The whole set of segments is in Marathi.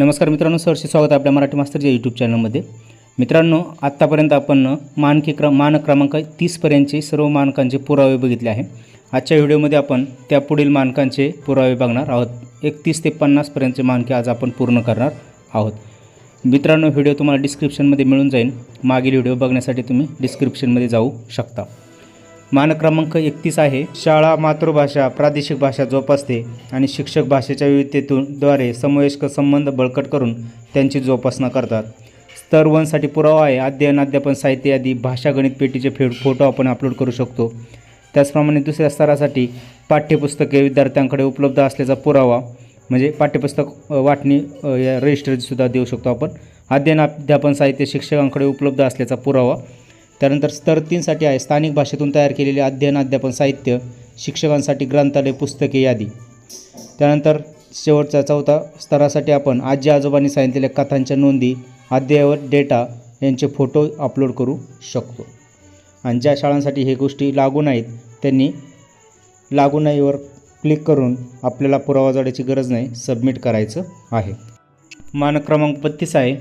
नमस्कार मित्रांनो सरशी स्वागत आहे आपल्या मराठी मास्तरच्या यूट्यूब चॅनलमध्ये मित्रांनो आत्तापर्यंत आपण मानकी क्रम मानक क्रमांक तीसपर्यंतचे सर्व मानकांचे पुरावे बघितले आहे आजच्या व्हिडिओमध्ये आपण त्या पुढील मानकांचे पुरावे बघणार आहोत. एकतीस ते पन्नासपर्यंतचे मानके आज आपण पूर्ण करणार आहोत. मित्रांनो व्हिडिओ तुम्हाला डिस्क्रिप्शनमध्ये मिळून जाईल. मागील व्हिडिओ बघण्यासाठी तुम्ही डिस्क्रिप्शनमध्ये जाऊ शकता. मानक क्रमांक एकतीस आहे. शाळा मातृभाषा प्रादेशिक भाषा जोपासते आणि शिक्षक भाषेच्या विविधतेतून द्वारे समवयस्क संबंध बळकट करून त्यांची जोपासना करतात. स्तर वनसाठी पुरावा आहे. अध्ययन अध्यापन साहित्य यादी भाषा गणित पेटीचे फेड फोटो आपण अपलोड करू शकतो. त्याचप्रमाणे दुसऱ्या स्तरासाठी पाठ्यपुस्तके विद्यार्थ्यांकडे उपलब्ध असल्याचा पुरावा म्हणजे पाठ्यपुस्तक वाटणी या रजिस्टरसुद्धा देऊ शकतो आपण. अध्ययन अध्यापन साहित्य शिक्षकांकडे उपलब्ध असल्याचा पुरावा त्यानंतर स्तर तीनसाठी आहे. स्थानिक भाषेतून तयार केलेले अध्ययन अध्यापन साहित्य शिक्षकांसाठी ग्रंथालय पुस्तके यादी. त्यानंतर शेवटचा चौथा स्तरासाठी आपण आजी आजोबांनी सांगितलेल्या कथांच्या नोंदी अद्ययावत डेटा यांचे फोटो अपलोड करू शकतो. आणि ज्या शाळांसाठी हे गोष्टी लागू नाहीत त्यांनी लागू नाहीवर क्लिक करून आपल्याला पुरावा जोडायची गरज नाही सबमिट करायचं आहे. मानक क्रमांक बत्तीस आहे.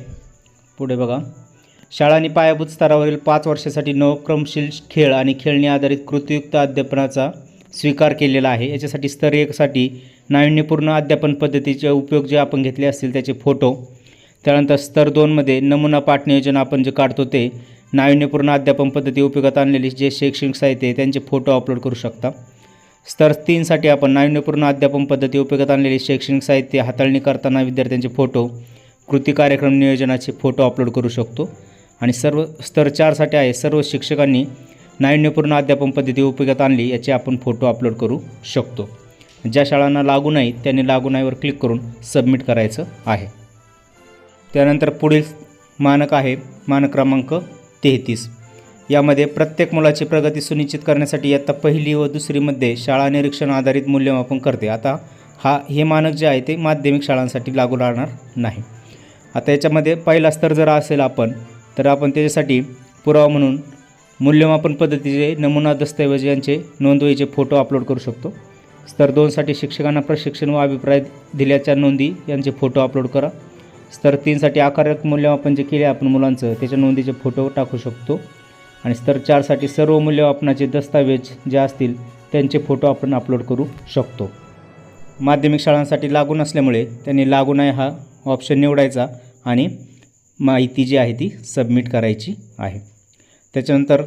पुढे बघा. शाळांनी पायाभूत स्तरावरील पाच वर्षासाठी नवक्रमशील खेळ आणि खेळणी आधारित कृतियुक्त अध्यापनाचा स्वीकार केलेला आहे. याच्यासाठी स्तर एकसाठी नाविन्यपूर्ण अध्यापन पद्धतीचे उपयोग जे आपण घेतले असतील त्याचे फोटो. त्यानंतर स्तर दोनमध्ये नमुना पाठ नियोजन आपण जे काढतो ते नाविन्यपूर्ण अध्यापन पद्धती उपयोगात आणलेली जे शैक्षणिक साहित्य आहे त्यांचे फोटो अपलोड करू शकता. स्तर तीनसाठी आपण नाविन्यपूर्ण अध्यापन पद्धती उपयोगात आणलेली शैक्षणिक साहित्य हाताळणी करताना विद्यार्थ्यांचे फोटो कृती कार्यक्रम नियोजनाचे फोटो अपलोड करू शकतो. आणि सर्व स्तर चारसाठी आहे. सर्व शिक्षकांनी नाविन्यपूर्ण अध्यापन पद्धती उपयोगात आणली याचे आपण फोटो अपलोड करू शकतो. ज्या शाळांना लागू नाही त्यांनी लागू नाहीवर क्लिक करून सबमिट करायचं आहे. त्यानंतर पुढील मानक आहे मानक क्रमांक तेहतीस. यामध्ये प्रत्येक मुलाची प्रगती सुनिश्चित करण्यासाठी इयत्ता पहिली व दुसरीमध्ये शाळा निरीक्षण आधारित मूल्यमापन करते. आता हा हे मानक जे आहे ते माध्यमिक शाळांसाठी लागू राहणार नाही. आता याच्यामध्ये पहिला स्तर जर असेल आपण तर आपण त्याच्यासाठी पुरावा म्हणून मूल्यमापन पद्धतीचे नमुना दस्तऐवज यांचे नोंदवहीचे फोटो अपलोड करू शकतो. स्तर दोनसाठी शिक्षकांना प्रशिक्षण व अभिप्राय दिल्याच्या नोंदी यांचे फोटो अपलोड करा. स्तर तीनसाठी आकारक मूल्यमापन जे केले आपण मुलांचं त्याच्या नोंदीचे फोटो टाकू शकतो. आणि स्तर चारसाठी सर्व मूल्यमापनाचे दस्तावेज जे असतील त्यांचे फोटो आपण अपलोड करू शकतो. माध्यमिक शाळांसाठी लागून असल्यामुळे त्यांनी लागू नाही हा ऑप्शन निवडायचा आणि माहिती जी आहे ती सबमिट करायची आहे. त्याच्यानंतर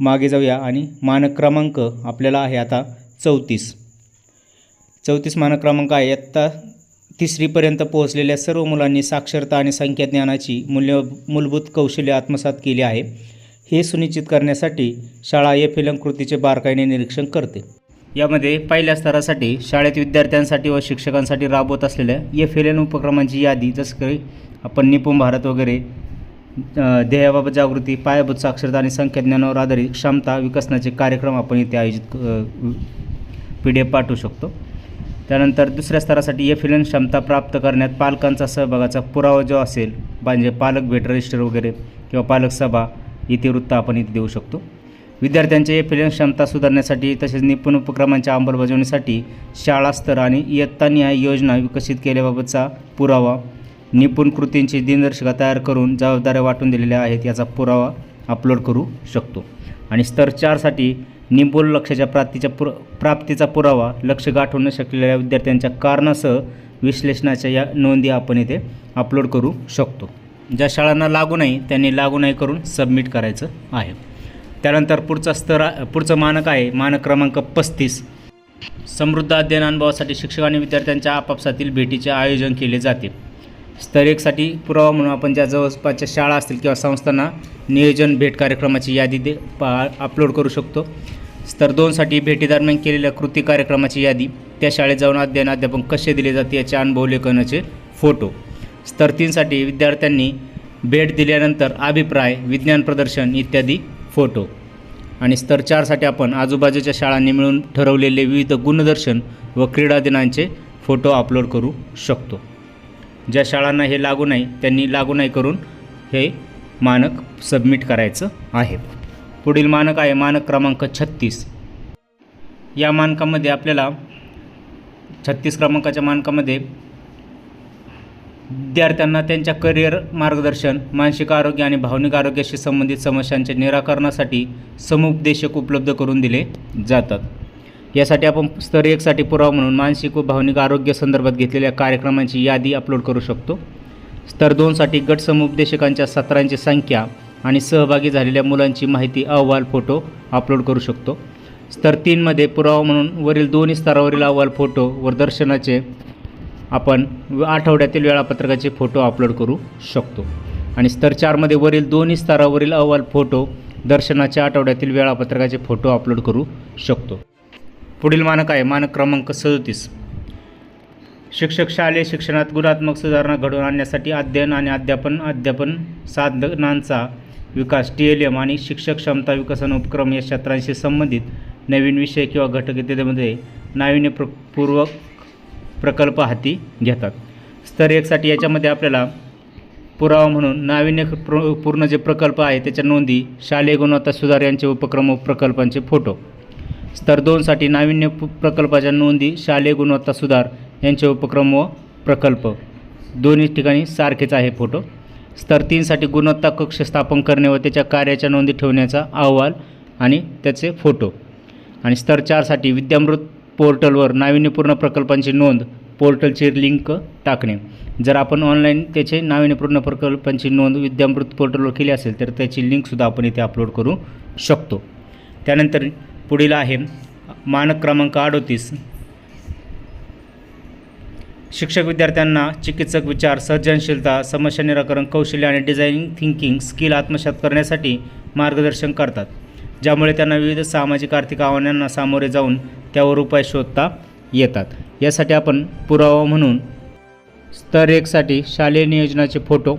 मागे जाऊया आणि मानक क्रमांक आपल्याला आहे आता चौतीस. चौतीस मानक क्रमांक आहे. आत्ता तिसरीपर्यंत पोहोचलेल्या सर्व मुलांनी साक्षरता आणि संख्याज्ञानाची मूल्य मूलभूत कौशल्य आत्मसात केली आहे. हे सुनिश्चित करण्यासाठी शाळा एफ एल कृतीचे बारकाईने निरीक्षण करते. यामध्ये पहिल्या स्तरासाठी शाळेत विद्यार्थ्यांसाठी व शिक्षकांसाठी राबवत असलेल्या एफ एल एन उपक्रमांची यादी जसं काही आपण निपुण भारत वगैरे ध्येयाबाबत जागृती पायाभूत साक्षरता आणि संख्याज्ञानावर आधारित क्षमता विकसनाचे कार्यक्रम आपण इथे आयोजित पी डी एफ पाठवू शकतो. त्यानंतर दुसऱ्या स्तरासाठी एफ एल एन क्षमता प्राप्त करण्यात पालकांचा सहभागाचा पुरावा जो असेल म्हणजे पालक भेट रजिस्टर वगैरे किंवा पालक सभा इतिवृत्त आपण इथे देऊ शकतो. विद्यार्थ्यांच्या एफ एल एन क्षमता सुधारण्यासाठी तसेच निपुण उपक्रमांच्या अंमलबजावणीसाठी शाळा स्तर आणि इयत्तानिहाय योजना विकसित केल्याबाबतचा पुरावा निपुण कृतींची दिनदर्शिका तयार करून जबाबदाऱ्या वाटून दिलेल्या आहेत याचा पुरावा अपलोड करू शकतो. आणि स्तर चारसाठी निपुण लक्ष्याच्या प्राप्तीच्या पुर प्राप्तीचा पुरावा लक्ष गाठवू न शकलेल्या विद्यार्थ्यांच्या कारणासह विश्लेषणाच्या या नोंदी आपण इथे अपलोड करू शकतो. ज्या शाळांना लागू नाही त्यांनी लागू नाही करून सबमिट करायचं आहे. त्यानंतर पुढचा स्तर पुढचं मानक आहे मानक क्रमांक पस्तीस. समृद्ध अध्ययन अनुभवासाठी शिक्षक आणि विद्यार्थ्यांच्या आपापसातील भेटीचे आयोजन केले जाते. स्तर एकसाठी पुरावा म्हणून आपण ज्या जवळपासच्या शाळा असतील किंवा संस्थांना नियोजन भेट कार्यक्रमाची यादी दे पा अपलोड करू शकतो. स्तर दोनसाठी भेटीदरम्यान केलेल्या कृती कार्यक्रमाची यादी त्या शाळेत जाऊन अध्ययन अध्यापन कसे दिले जाते याचे अनुभव लेखनाचे फोटो स्तर तीनसाठी विद्यार्थ्यांनी भेट दिल्यानंतर अभिप्राय विज्ञान प्रदर्शन इत्यादी फोटो आणि स्तर चारसाठी आपण आजूबाजूच्या शाळांनी मिळून ठरवलेले विविध गुणदर्शन व क्रीडा दिनांचे फोटो अपलोड करू शकतो. ज्या शाळांना हे लागू नाही त्यांनी लागू नाही करून हे मानक सबमिट करायचं आहे. पुढील मानक आहे मानक क्रमांक छत्तीस. या मानकामध्ये आपल्याला छत्तीस क्रमांकाच्या मानकामध्ये विद्यार्थ्यांना त्यांच्या करिअर मार्गदर्शन मानसिक आरोग्य आणि भावनिक आरोग्याशी संबंधित समस्यांच्या निराकरणासाठी समुपदेशक उपलब्ध करून दिले जातात. यासाठी आपण स्तर एकसाठी पुरावा म्हणून मानसिक व भावनिक आरोग्य संदर्भात घेतलेल्या कार्यक्रमांची यादी अपलोड करू शकतो. स्तर दोनसाठी गट समुपदेशकांच्या सत्रांची संख्या आणि सहभागी झालेल्या मुलांची माहिती अहवाल फोटो अपलोड करू शकतो. स्तर तीनमध्ये पुरावा म्हणून वरील दोन्ही स्तरावरील अहवाल फोटो व दर्शनाचे आपण आठवड्यातील वेळापत्रकाचे फोटो अपलोड करू शकतो. आणि स्तर चारमध्ये वरील दोन्ही स्तरावरील अहवाल फोटो दर्शनाच्या आठवड्यातील वेळापत्रकाचे फोटो अपलोड करू शकतो. पुढील मानक आहे. मानक क्रमांक सदोतीस. शिक्षक शालेय शिक्षणात गुणात्मक सुधारणा घडवून आणण्यासाठी अध्ययन आणि अध्यापन अध्यापन साधनांचा विकास टी एल एम आणि शिक्षक क्षमता विकसन उपक्रम या क्षेत्रांशी संबंधित नवीन विषय किंवा घटक इत्यादीमध्ये नाविन्यपूर्वक प्रकल्प हाती घेतात. स्तर एकसाठी याच्यामध्ये आपल्याला पुरावा म्हणून नाविन्य प्र पूर्ण जे प्रकल्प आहे त्याच्या नोंदी शालेय गुणवत्ता सुधार यांचे उपक्रम व प्रकल्पांचे फोटो स्तर दोनसाठी नाविन्य प्रकल्पाच्या नोंदी शालेय गुणवत्ता सुधार यांचे उपक्रम व प्रकल्प. दोन्ही ठिकाणी सारखेच आहे फोटो. स्तर तीनसाठी गुणवत्ता कक्ष स्थापन करणे व त्याच्या कार्याच्या नोंदी ठेवण्याचा अहवाल आणि त्याचे फोटो. आणि स्तर चारसाठी विद्यामृत पोर्टलवर नाविन्यपूर्ण प्रकल्पांची नोंद पोर्टलची लिंक टाकणे. जर आपण ऑनलाईन त्याचे नाविन्यपूर्ण प्रकल्पांची नोंद विद्यामृत पोर्टलवर केली असेल तर त्याची लिंकसुद्धा आपण इथे अपलोड करू शकतो. त्यानंतर पुढील आहे. मानक क्रमांक अडोतीस. शिक्षक विद्यार्थ्यांना चिकित्सक विचार सर्जनशीलता समस्या निराकरण कौशल्य आणि डिझायनिंग थिंकिंग स्किल आत्मसात करण्यासाठी मार्गदर्शन करतात. ज्यामुळे त्यांना विविध सामाजिक आर्थिक आव्हानांना सामोरे जाऊन त्यावर उपाय शोधता येतात. यासाठी आपण पुरावा म्हणून स्तर एकसाठी शालेय नियोजनाचे फोटो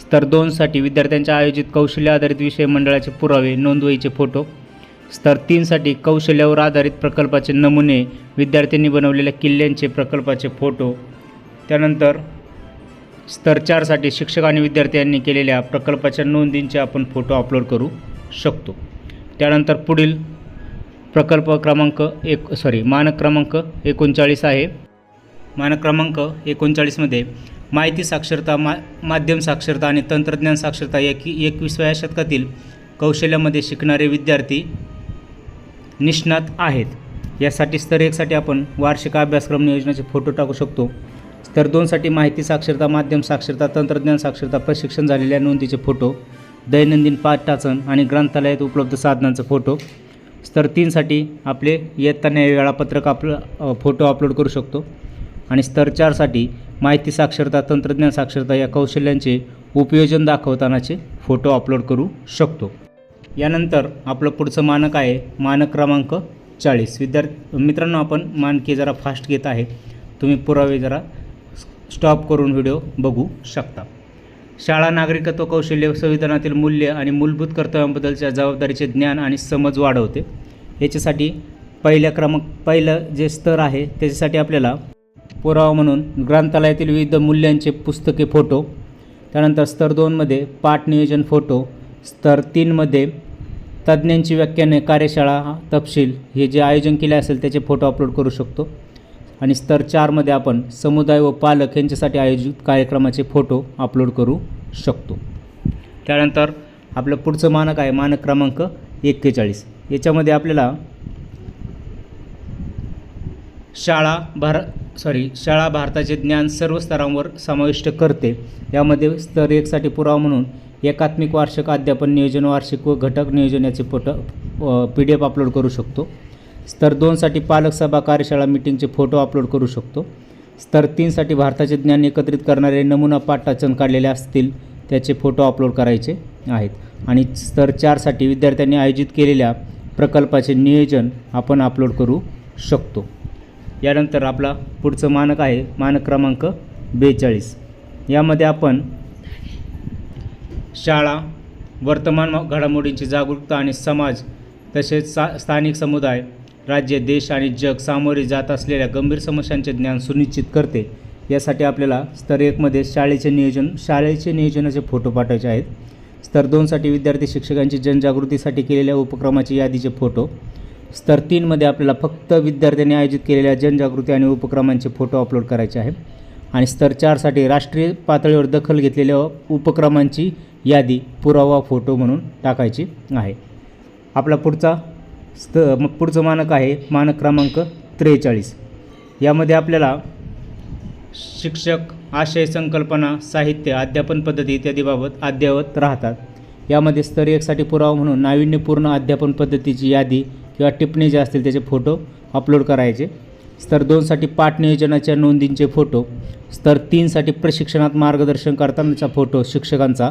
स्तर दोनसाठी विद्यार्थ्यांच्या आयोजित कौशल्य आधारित विषय मंडळाचे पुरावे नोंदवहीचे फोटो स्तर तीनसाठी कौशल्यावर आधारित प्रकल्पाचे नमुने विद्यार्थ्यांनी बनवलेल्या किल्ल्यांचे प्रकल्पाचे फोटो. त्यानंतर स्तर चारसाठी शिक्षक आणि विद्यार्थ्यांनी केलेल्या प्रकल्पाच्या नोंदींचे आपण फोटो अपलोड करू शकतो. त्यानंतर पुढील प्रकल्प क्रमांक एक सॉरी मानक क्रमांक एकोणचाळीस आहे. मानक क्रमांक एकोणचाळीसमध्ये माहिती साक्षरता मा माध्यम साक्षरता आणि तंत्रज्ञान साक्षरता या की एकविसाव्या शतकातील कौशल्यामध्ये शिकणारे विद्यार्थी निष्णात आहेत. यासाठी स्तर एकसाठी आपण वार्षिक अभ्यासक्रम नियोजनाचे फोटो टाकू शकतो. स्तर दोनसाठी माहिती साक्षरता माध्यम साक्षरता तंत्रज्ञान साक्षरता प्रशिक्षण झालेल्या नोंदीचे फोटो दैनंदिन पाठाचन आणि ग्रंथालयात उपलब्ध साधनांचा फोटो. स्तर तीनसाठी आपले इयत्ता न्याय वेळापत्रक आपलं फोटो अपलोड करू शकतो. आणि स्तर चारसाठी माहिती साक्षरता तंत्रज्ञान साक्षरता या कौशल्यांचे उपयोजन दाखवतानाचे फोटो अपलोड करू शकतो. यानंतर आपलं पुढचं मानक आहे मानक क्रमांक चाळीस. विद्यार्थी मित्रांनो आपण मानके जरा फास्ट घेत आहे. तुम्ही पुरावे जरा स्टॉप करून व्हिडिओ बघू शकता. शाळा नागरिकत्व कौशल्य संविधानातील मूल्य आणि मूलभूत कर्तव्यांबद्दलच्या जबाबदारीचे ज्ञान आणि समज वाढवते. याच्यासाठी पहिल्या क्रमांक पहिलं जे स्तर आहे त्याच्यासाठी आपल्याला पुरावा म्हणून ग्रंथालयातील विविध मूल्यांचे पुस्तके फोटो त्यानंतर स्तर दोनमध्ये पाठ नियोजन फोटो स्तर तीनमध्ये तज्ज्ञांची व्याख्याने कार्यशाळा तपशील हे जे आयोजन केले असेल त्याचे फोटो अपलोड करू शकतो. आणि स्तर चारमध्ये आपण समुदाय व पालक यांच्यासाठी आयोजित कार्यक्रमाचे फोटो अपलोड करू शकतो. त्यानंतर आपलं पुढचं मानक आहे मानक क्रमांक एक्केचाळीस. याच्यामध्ये आपल्याला शाळा भार सॉरी शाळा भारताचे ज्ञान सर्व स्तरांवर समाविष्ट करते. यामध्ये स्तर एकसाठी पुरावा म्हणून एकात्मिक वार्षिक अध्यापन नियोजन वार्षिक व घटक नियोजन याचे photo P D F upload करू शकतो. स्तर दोनसाठी पालक सभा कार्यशाळा मिटिंगचे फोटो अपलोड करू शकतो. स्तर तीनसाठी भारताचे ज्ञान एकत्रित करणारे नमुना पाठ पाठाचन काढलेले असतील त्याचे फोटो अपलोड करायचे आहेत. आणि स्तर चारसाठी विद्यार्थ्यांनी आयोजित केलेल्या प्रकल्पाचे नियोजन आपण अपलोड करू शकतो. यानंतर आपला पुढचं मानक आहे मानक क्रमांक बेचाळीस. यामध्ये आपण शाळा वर्तमान घडामोडींची जागरूकता आणि समाज तसेच सा स्थानिक समुदाय राज्य देश आणि जग सामोरे जात असलेल्या गंभीर समस्यांचे ज्ञान सुनिश्चित करते. यासाठी आपल्याला स्तर एकमध्ये शाळेचे नियोजन शाळेचे नियोजनाचे फोटो पाठवायचे आहेत. स्तर दोनसाठी विद्यार्थी शिक्षकांची जनजागृतीसाठी केलेल्या उपक्रमाची यादीचे फोटो. स्तर तीनमध्ये आपल्याला फक्त विद्यार्थ्यांनी आयोजित केलेल्या जनजागृती आणि उपक्रमांचे फोटो अपलोड करायचे आहे आणि स्तर चारसाठी राष्ट्रीय पातळीवर दखल घेतलेल्या उपक्रमांची यादी पुरावा फोटो म्हणून टाकायची आहे. आपला पुढचा स्त मग पुढचं मानक आहे मानक क्रमांक त्रेचाळीस. यामध्ये आपल्याला शिक्षक आशय संकल्पना साहित्य अध्यापन पद्धती इत्यादीबाबत अद्ययावत राहतात. यामध्ये स्तर एकसाठी पुरावा म्हणून नाविन्यपूर्ण अध्यापन पद्धतीची यादी किंवा टिप्पणी जे असतील त्याचे फोटो अपलोड करायचे. स्तर दोनसाठी पाठ नियोजनाच्या नोंदींचे फोटो स्तर तीनसाठी प्रशिक्षणात मार्गदर्शन करतानाचा फोटो शिक्षकांचा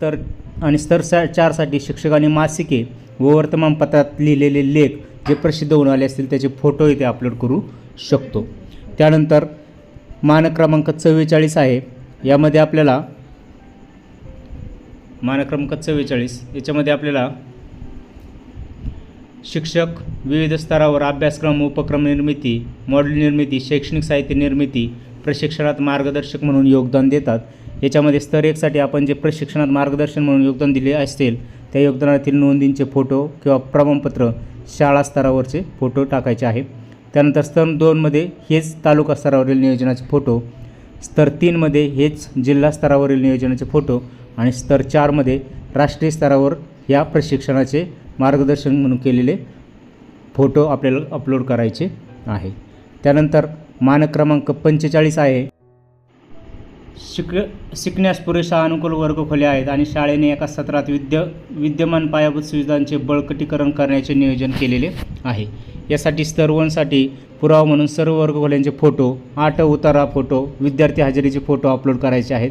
तर आणि स्तर सा चारसाठी शिक्षकांनी मासिके व वर्तमानपत्रात लिहिलेले लेख जे प्रसिद्ध होऊन आले असतील त्याचे फोटो इथे अपलोड करू शकतो. त्यानंतर मानक क्रमांक चव्वेचाळीस आहे. यामध्ये आपल्याला मानक क्रमांक चव्वेचाळीस याच्यामध्ये आपल्याला शिक्षक विविध स्तरावर अभ्यासक्रम उपक्रम निर्मिती मॉडेल निर्मिती शैक्षणिक साहित्य निर्मिती प्रशिक्षणात मार्गदर्शक म्हणून योगदान देतात. याच्यामध्ये स्तर एकसाठी आपण जे प्रशिक्षणात मार्गदर्शन म्हणून योगदान दिले असतील त्या योगदानातील नोंदींचे फोटो किंवा प्रमाणपत्र शाळा स्तरावरचे फोटो टाकायचे आहे त्यानंतर स्तर दोनमध्ये हेच तालुका स्तरावरील नियोजनाचे फोटो स्तर तीनमध्ये हेच जिल्हा स्तरावरील नियोजनाचे फोटो आणि स्तर चारमध्ये राष्ट्रीय स्तरावर या प्रशिक्षणाचे मार्गदर्शन म्हणून केलेले फोटो आपल्याला अपलोड करायचे आहे. त्यानंतर मानक क्रमांक पंचेचाळीस आहे. शिक शिकण्यास पुरेशा अनुकूल वर्गखोल्या आहेत आणि शाळेने एका सत्रात विद्य विद्यमान पायाभूत सुविधांचे बळकटीकरण करण्याचे नियोजन केलेले आहे. यासाठी स्तर वनसाठी पुरावा म्हणून सर्व वर्गखोल्यांचे फोटो आठ उतारा फोटो विद्यार्थी हजेरीचे फोटो अपलोड करायचे आहेत.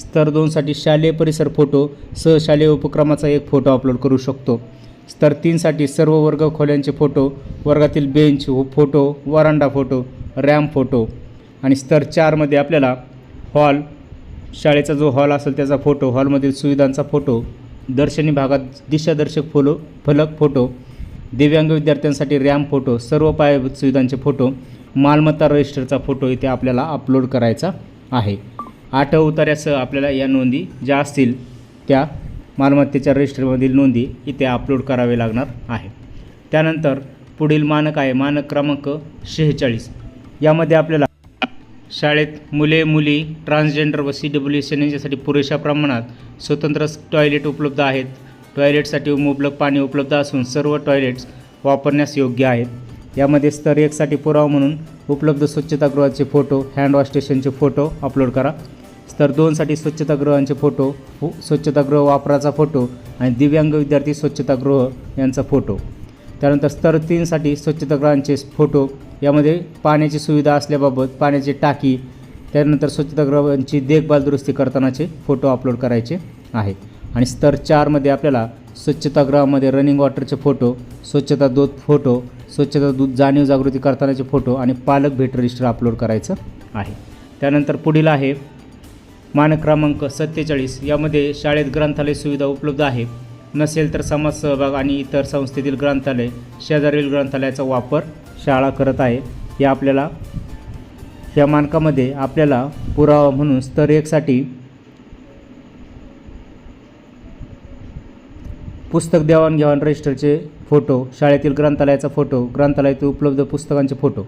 स्तर दोनसाठी शालेय परिसर फोटो सहशालेय उपक्रमाचा एक फोटो अपलोड करू शकतो. स्तर तीनसाठी सर्व वर्ग खोल्यांचे फोटो वर्गातील बेंच व photo veranda photo ramp photo. आणि स्तर चारमध्ये आपल्याला हॉल शाळेचा जो हॉल असेल त्याचा फोटो हॉलमधील सुविधांचा फोटो दर्शनी भागात दिशादर्शक फोलो फलक फोटो दिव्यांग विद्यार्थ्यांसाठी रॅम फोटो सर्व पायाभूत सुविधांचे फोटो मालमत्ता रजिस्टरचा फोटो इथे आपल्याला अपलोड करायचा आहे. आठ उतार्यासह आपल्याला या नोंदी ज्या असतील त्या मालमत्तेच्या रजिस्टरमधील नोंदी इथे अपलोड करावे लागणार आहे. त्यानंतर पुढील मानक आहे मानक क्रमांक शेहेचाळीस. यामध्ये आपल्याला शाळेत मुले मुली ट्रान्सजेंडर व सी डब्ल्यू एस एन यांच्यासाठी पुरेशा प्रमाणात स्वतंत्र टॉयलेट उपलब्ध आहेत. टॉयलेटसाठी मुबलक पाणी उपलब्ध असून सर्व टॉयलेट्स वापरण्यास योग्य आहेत. यामध्ये स्तर एकसाठी पुरावा म्हणून उपलब्ध स्वच्छतागृहाचे फोटो हँड वॉश स्टेशनचे फोटो अपलोड करा. स्तर दोनसाठी स्वच्छतागृहांचे फोटो हो, स्वच्छतागृह वापराचा फोटो आणि दिव्यांग विद्यार्थी स्वच्छतागृह यांचा फोटो. त्यानंतर स्तर तीनसाठी स्वच्छतागृहांचे फोटो यामध्ये पाण्याची सुविधा असल्याबाबत पाण्याची टाकी त्यानंतर स्वच्छतागृहांची देखभाल दुरुस्ती करतानाचे फोटो अपलोड करायचे आहे आणि स्तर चारमध्ये आपल्याला स्वच्छतागृहामध्ये रनिंग वॉटरचे फोटो स्वच्छता दूध फोटो स्वच्छता दूध जाणीव जागृती करतानाचे फोटो आणि पालक भेट रजिस्टर अपलोड करायचं आहे. त्यानंतर पुढील आहे मानक क्रमांक सत्तेचाळीस. यामध्ये शाळेत ग्रंथालय सुविधा उपलब्ध आहे. नसेल तर समाज सहभाग आणि इतर संस्थेतील ग्रंथालय शेजारील ग्रंथालयाचा वापर शाळा करत आहे. हे आपल्याला या मानकामध्ये आपल्याला पुरावा म्हणून स्तर एकसाठी पुस्तक देवाणघेवाण रजिस्टरचे फोटो शाळेतील ग्रंथालयाचा फोटो ग्रंथालयातील उपलब्ध पुस्तकांचे फोटो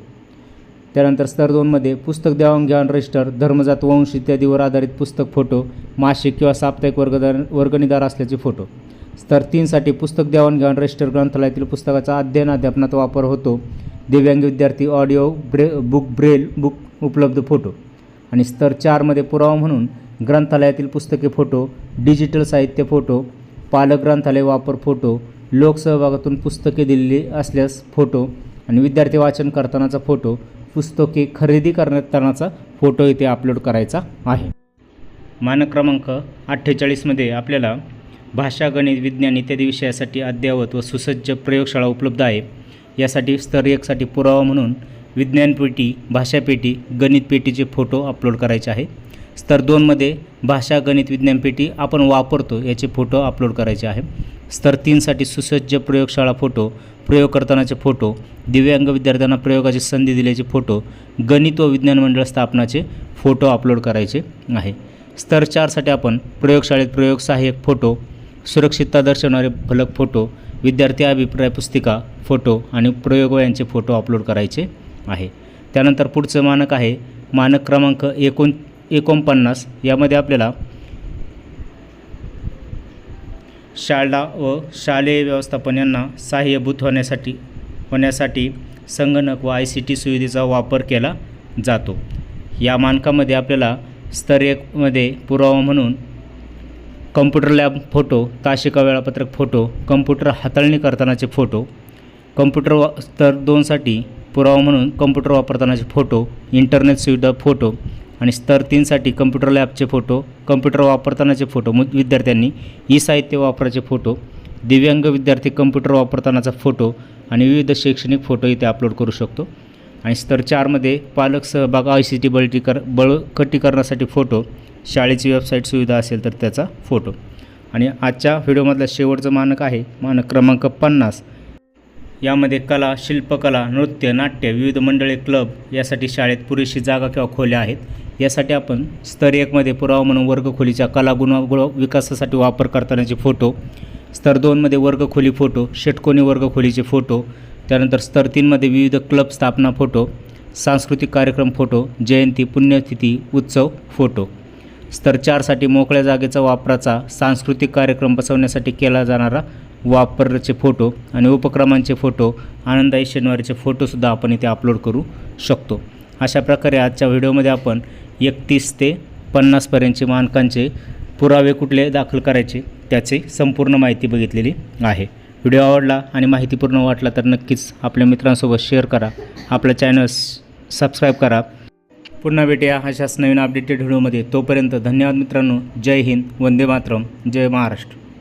त्यानंतर स्तर दोनमध्ये पुस्तक देवाणघेवाण रजिस्टर धर्मजात वंश इत्यादीवर आधारित पुस्तक फोटो मासिक किंवा साप्ताहिक वर्गदार वर्गणीदार असल्याचे फोटो. स्तर तीनसाठी पुस्तक देवाणघेवाण रजिस्टर ग्रंथालयातील पुस्तकाचा अध्ययन अध्यापनात वापर होतो. दिव्यांग विद्यार्थी ऑडिओ ब्रे बुक ब्रेल बुक उपलब्ध फोटो. आणि स्तर चारमध्ये पुरावा म्हणून ग्रंथालयातील पुस्तके फोटो डिजिटल साहित्य फोटो पालक ग्रंथालय वापर फोटो लोकसहभागातून पुस्तके दिलेली असल्यास फोटो आणि विद्यार्थी वाचन करतानाचा फोटो पुस्तके खरेदी करतानाचा फोटो इथे अपलोड करायचा आहे. मानक क्रमांक अठ्ठेचाळीसमध्ये आपल्याला भाषा गणित विज्ञान इत्यादी विषयासाठी अद्ययावत व सुसज्ज प्रयोगशाळा उपलब्ध आहे. यासाठी स्तर एकसाठी पुरावा म्हणून विज्ञान पेटी भाषा गणित पेटीचे फोटो अपलोड करायचे आहे. स्तर दोनमध्ये भाषा गणित विज्ञान पेटी आपण वापरतो याचे फोटो अपलोड करायचे आहे. स्तर तीनसाठी सुसज्ज प्रयोगशाळा फोटो प्रयोग करतानाचे फोटो दिव्यांग विद्यार्थ्यांना प्रयोगाची संधी दिल्याचे फोटो गणित व विज्ञान मंडळ स्थापनाचे फोटो अपलोड करायचे आहे. स्तर चारसाठी आपण प्रयोगशाळेत प्रयोग सहाय्यक फोटो सुरक्षितता दर्शवणारे फलक फोटो विद्यार्थी अभिप्राय पुस्तिका फोटो आणि प्रयोग यांचे फोटो अपलोड करायचे आहे. त्यानंतर पुढचं मानक आहे मानक क्रमांक एकोण एकोणपन्नास. यामध्ये आपल्याला शाळा व शालेय व्यवस्थापन यांना सहाय्यभूत होण्यासाठी होण्यासाठी संगणक व आय सी टी सुविधेचा वापर केला जातो. या मानकामध्ये आपल्याला स्तर एकमध्ये पुरावा म्हणून कम्प्युटर लॅब फोटो ताशिका वेळापत्रक फोटो कम्प्युटर हाताळणी करतानाचे फोटो कम्प्युटर वा स्तर दोनसाठी पुरावा म्हणून कम्प्युटर वापरतानाचे फोटो इंटरनेट सुविधा फोटो आणि स्तर तीनसाठी कम्प्युटर लॅबचे फोटो कम्प्युटर वापरतानाचे फोटो मु विद्यार्थ्यांनी ई साहित्य वापराचे फोटो दिव्यांग विद्यार्थी कम्प्युटर वापरतानाचा फोटो आणि विविध शैक्षणिक फोटो इथे अपलोड करू शकतो. आणि स्तर चारमध्ये पालक सहभाग आय सी टी बळटीकर बळकटीकरणासाठी फोटो शाळेची वेबसाईट सुविधा असेल तर त्याचा फोटो आणि आजच्या व्हिडिओमधला शेवटचं मानक आहे मानक क्रमांक पन्नास. यामध्ये कला शिल्पकला नृत्य नाट्य विविध मंडळे क्लब यासाठी शाळेत पुरेशी जागा किंवा खोल्या आहेत. यासाठी आपण स्तर एकमध्ये पुरावा म्हणून वर्गखोलीच्या कलागुण विकासासाठी वापर करतानाचे फोटो स्तर दोनमध्ये वर्गखोली फोटो षटकोनी वर्गखोलीचे फोटो त्यानंतर स्तर तीनमध्ये विविध क्लब स्थापना फोटो सांस्कृतिक कार्यक्रम फोटो जयंती पुण्यतिथी उत्सव फोटो. स्तर चारसाठी मोकळ्या जागेचा वापराचा सांस्कृतिक कार्यक्रम बसवण्यासाठी केला जाणारा वापरचे फोटो आणि उपक्रमांचे फोटो आनंदाई शनिवारीचे फोटोसुद्धा आपण इथे अपलोड करू शकतो. अशा प्रकारे आजच्या व्हिडिओमध्ये आपण एकतीस ते पन्नासपर्यंतचे मानकांचे पुरावे कुठले दाखल करायचे त्याची संपूर्ण माहिती बघितलेली आहे. व्हिडिओ आवडला आणि माहितीपूर्ण वाटला तर नक्कीच आपल्या मित्रांसोबत शेअर करा. आपलं चॅनल सबस्क्राईब करा. पुन्हा भेटूया अशाच नवीन अपडेटेड व्हिडिओमध्ये. तोपर्यंत धन्यवाद मित्रांनो. जय हिंद. वंदे मातरम. जय महाराष्ट्र.